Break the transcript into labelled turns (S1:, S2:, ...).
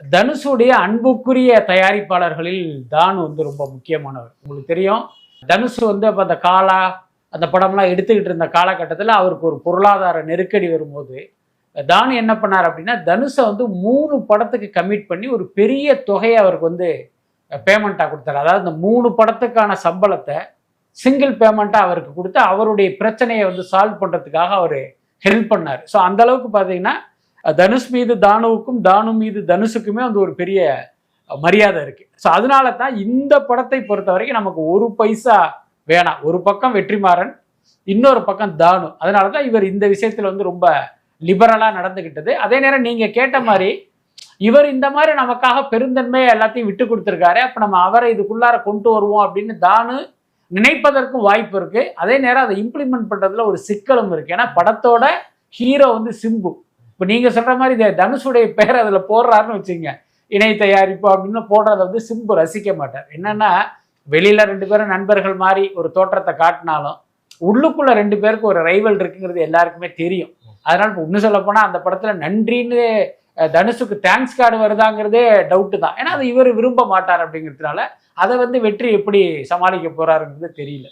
S1: தனுஷுடைய அன்புக்குரிய தயாரிப்பாளர்களில் தான் வந்து ரொம்ப முக்கியமானவர். உங்களுக்கு தெரியும் தனுஷ் வந்து அப்போ அந்த காலா அந்த படம்லாம் எடுத்துக்கிட்டு இருந்த காலகட்டத்தில் அவருக்கு ஒரு பொருளாதார நெருக்கடி வரும்போது தானு என்ன பண்ணார் அப்படின்னா தனுஷை வந்து மூணு படத்துக்கு கமிட் பண்ணி ஒரு பெரிய தொகையை அவருக்கு வந்து பேமெண்ட்டாக கொடுத்தாரு. அதாவது இந்த மூணு படத்துக்கான சம்பளத்தை சிங்கிள் பேமெண்ட்டாக அவருக்கு கொடுத்து அவருடைய பிரச்சனையை வந்து சால்வ் பண்ணுறதுக்காக அவர் ஹெல்ப் பண்ணார். ஸோ அந்தளவுக்கு பார்த்தீங்கன்னா தனுஷ் மீது தானுவுக்கும் தானு மீது தனுஷுக்குமே வந்து ஒரு பெரிய மரியாதை இருக்கு. ஸோ அதனால தான் இந்த படத்தை பொறுத்த வரைக்கும் நமக்கு ஒரு பைசா வேணாம். ஒரு பக்கம் வெற்றிமாறன் இன்னொரு பக்கம் தானு. அதனால தான் இவர் இந்த விஷயத்தில் வந்து ரொம்ப லிபரலாக நடந்துக்கிட்டது அதே நேரம் நீங்கள் கேட்ட மாதிரி இவர் இந்த மாதிரி நமக்காக பெருந்தன்மையை எல்லாத்தையும் விட்டு கொடுத்துருக்காரு. அப்போ நம்ம அவரை இதுக்குள்ளார கொண்டு வருவோம் அப்படின்னு தானு நினைப்பதற்கும் வாய்ப்பு இருக்கு. அதே நேரம் அதை இம்ப்ளிமெண்ட் பண்ணுறதுல ஒரு சிக்கலும் இருக்கு. ஏன்னா படத்தோட ஹீரோ வந்து சிம்பு. இப்போ நீங்க சொல்கிற மாதிரி இந்த தனுஷுடைய பேர் அதில் போடுறாருன்னு வச்சுங்க இணை தயாரிப்பு அப்படின்னு போடுறத வந்து சிம்பு ரசிக்க மாட்டார். என்னென்னா வெளியில ரெண்டு பேரும் நண்பர்கள் மாதிரி ஒரு தோற்றத்தை காட்டினாலும் உள்ளுக்குள்ளே ரெண்டு பேருக்கு ஒரு ரைவல் இருக்குங்கிறது எல்லாருக்குமே தெரியும். அதனால் இப்போ ஒன்று சொல்ல அந்த படத்துல நன்றின்னு தனுஷுக்கு தேங்க்ஸ் கார்டு வருதாங்கிறதே டவுட்டு தான். ஏன்னா அது இவர் விரும்ப மாட்டார் அப்படிங்கிறதுனால அதை வந்து வெற்றி எப்படி சமாளிக்க போறாருங்கிறது தெரியல.